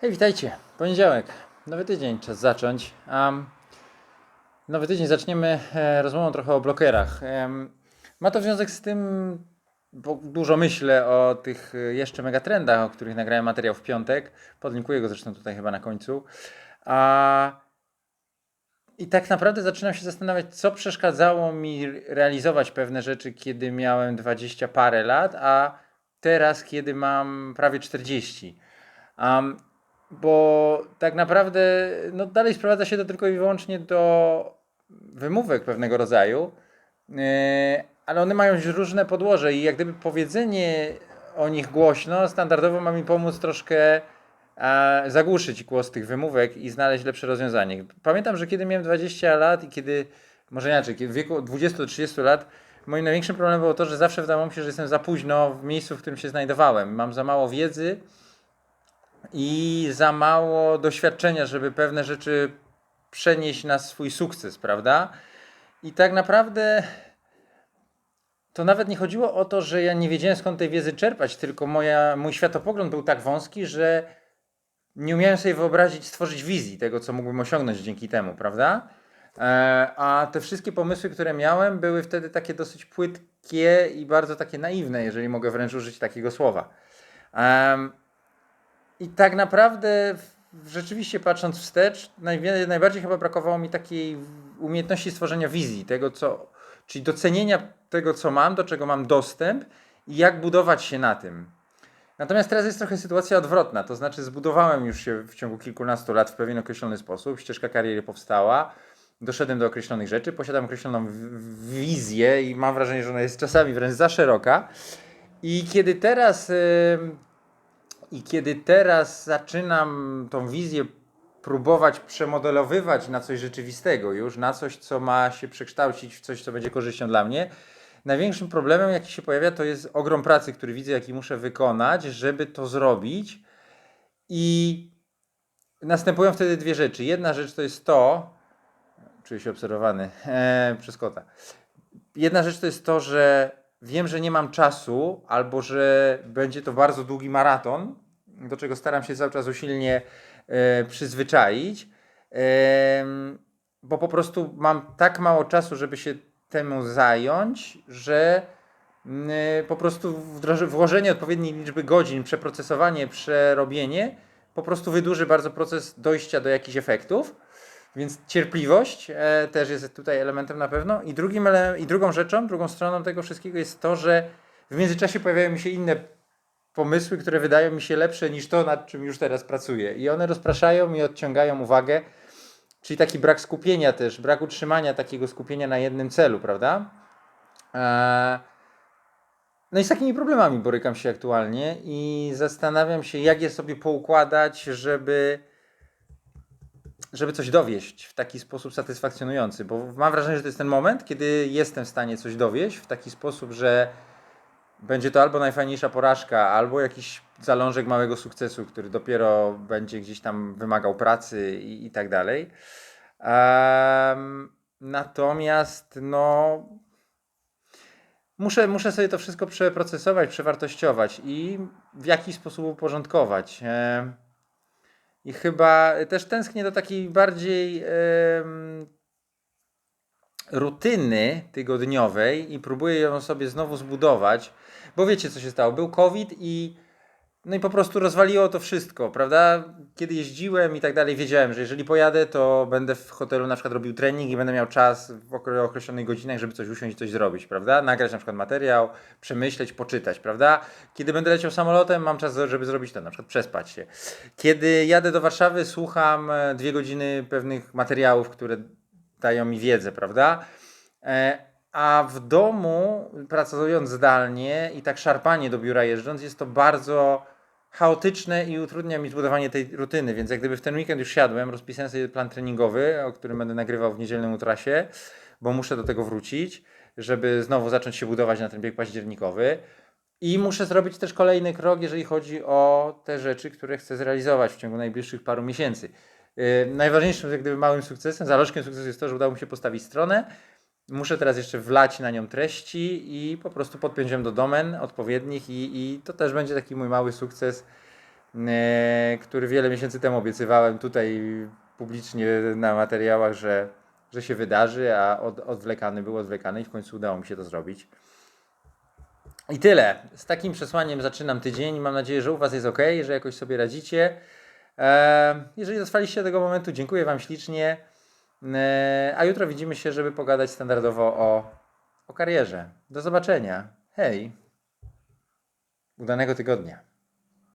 Hej, witajcie. Poniedziałek. Nowy tydzień, czas zacząć. Um, nowy tydzień zaczniemy e, rozmową trochę o blokerach. Ma to związek z tym, bo dużo myślę o tych e, jeszcze megatrendach, o których nagrałem materiał w piątek. Podlinkuję go zresztą tutaj chyba na końcu. A, I tak naprawdę zaczynam się zastanawiać, co przeszkadzało mi realizować pewne rzeczy, kiedy miałem 20 parę lat, a teraz, kiedy mam prawie 40. Um, bo tak naprawdę no dalej sprowadza się to tylko i wyłącznie do wymówek pewnego rodzaju, yy, ale one mają różne podłoże i jak gdyby powiedzenie o nich głośno standardowo ma mi pomóc troszkę e, zagłuszyć głos tych wymówek i znaleźć lepsze rozwiązanie. Pamiętam, że kiedy miałem 20 lat i kiedy, może inaczej, kiedy w wieku 20 do 30 lat moim największym problemem było to, że zawsze wydawało mi się, że jestem za późno w miejscu, w którym się znajdowałem. Mam za mało wiedzy, i za mało doświadczenia, żeby pewne rzeczy przenieść na swój sukces, prawda? I tak naprawdę to nawet nie chodziło o to, że ja nie wiedziałem skąd tej wiedzy czerpać, tylko moja, mój światopogląd był tak wąski, że nie umiałem sobie wyobrazić, stworzyć wizji tego, co mógłbym osiągnąć dzięki temu, prawda? E, a te wszystkie pomysły, które miałem, były wtedy takie dosyć płytkie i bardzo takie naiwne, jeżeli mogę wręcz użyć takiego słowa. I tak naprawdę, rzeczywiście patrząc wstecz, najbardziej chyba brakowało mi takiej umiejętności stworzenia wizji, tego co, czyli docenienia tego, co mam, do czego mam dostęp i jak budować się na tym. Natomiast teraz jest trochę sytuacja odwrotna, to znaczy zbudowałem już się w ciągu kilkunastu lat w pewien określony sposób, ścieżka kariery powstała, doszedłem do określonych rzeczy, posiadam określoną wizję i mam wrażenie, że ona jest czasami wręcz za szeroka. I kiedy teraz i kiedy teraz zaczynam tą wizję próbować przemodelowywać na coś rzeczywistego, już na coś, co ma się przekształcić w coś, co będzie korzyścią dla mnie, największym problemem, jaki się pojawia, to jest ogrom pracy, który widzę, jaki muszę wykonać, żeby to zrobić. I następują wtedy dwie rzeczy. Jedna rzecz to jest to, czuję się obserwowany e, przez kota. Jedna rzecz to jest to, że wiem, że nie mam czasu, albo że będzie to bardzo długi maraton, do czego staram się cały czas usilnie e, przyzwyczaić, em, bo po prostu mam tak mało czasu, żeby się temu zająć, że e, po prostu włożenie odpowiedniej liczby godzin, przeprocesowanie, przerobienie po prostu wydłuży bardzo proces dojścia do jakichś efektów. Więc cierpliwość e, też jest tutaj elementem na pewno. I, drugim ele- I drugą rzeczą, drugą stroną tego wszystkiego jest to, że w międzyczasie pojawiają mi się inne pomysły, które wydają mi się lepsze niż to, nad czym już teraz pracuję. I one rozpraszają i odciągają uwagę. Czyli taki brak skupienia też, brak utrzymania takiego skupienia na jednym celu, prawda? E, no i z takimi problemami borykam się aktualnie i zastanawiam się, jak je sobie poukładać, żeby żeby coś dowieść w taki sposób satysfakcjonujący, bo mam wrażenie, że to jest ten moment, kiedy jestem w stanie coś dowieść w taki sposób, że będzie to albo najfajniejsza porażka, albo jakiś zalążek małego sukcesu, który dopiero będzie gdzieś tam wymagał pracy i, i tak dalej. Em, natomiast no muszę, muszę sobie to wszystko przeprocesować, przewartościować i w jakiś sposób uporządkować. I chyba też tęsknię do takiej bardziej rutyny tygodniowej i próbuję ją sobie znowu zbudować, bo wiecie co się stało. Był COVID i no i po prostu rozwaliło to wszystko, prawda? Kiedy jeździłem i tak dalej, wiedziałem, że jeżeli pojadę, to będę w hotelu na przykład robił trening i będę miał czas w okre- określonych godzinach, żeby coś usiąść coś zrobić, prawda? Nagrać na przykład materiał, przemyśleć, poczytać, prawda? Kiedy będę leciał samolotem, mam czas, żeby zrobić to, na przykład przespać się. Kiedy jadę do Warszawy, słucham e, dwie godziny pewnych materiałów, które dają mi wiedzę, prawda? E, A w domu, pracując zdalnie i tak szarpanie do biura jeżdżąc, jest to bardzo chaotyczne i utrudnia mi zbudowanie tej rutyny, więc jak gdyby w ten weekend już siadłem, rozpisałem sobie plan treningowy, o którym będę nagrywał w niedzielnym utrasie, bo muszę do tego wrócić, żeby znowu zacząć się budować na ten bieg październikowy. I muszę zrobić też kolejny krok, jeżeli chodzi o te rzeczy, które chcę zrealizować w ciągu najbliższych paru miesięcy. Yy, najważniejszym, jak gdyby małym sukcesem, zalążkiem sukcesu jest to, że udało mi się postawić stronę. Muszę teraz jeszcze wlać na nią treści i po prostu podpiąć ją do domen odpowiednich i, i to też będzie taki mój mały sukces e, który wiele miesięcy temu obiecywałem tutaj publicznie na materiałach, że, że się wydarzy, a od, odwlekany był odwlekany i w końcu udało mi się to zrobić. I tyle. Z takim przesłaniem zaczynam tydzień. Mam nadzieję, że u Was jest ok, że jakoś sobie radzicie. E, Jeżeli dotrwaliście do tego momentu, dziękuję Wam ślicznie. E, A jutro widzimy się, żeby pogadać standardowo o, o karierze. Do zobaczenia. Hej. Udanego tygodnia.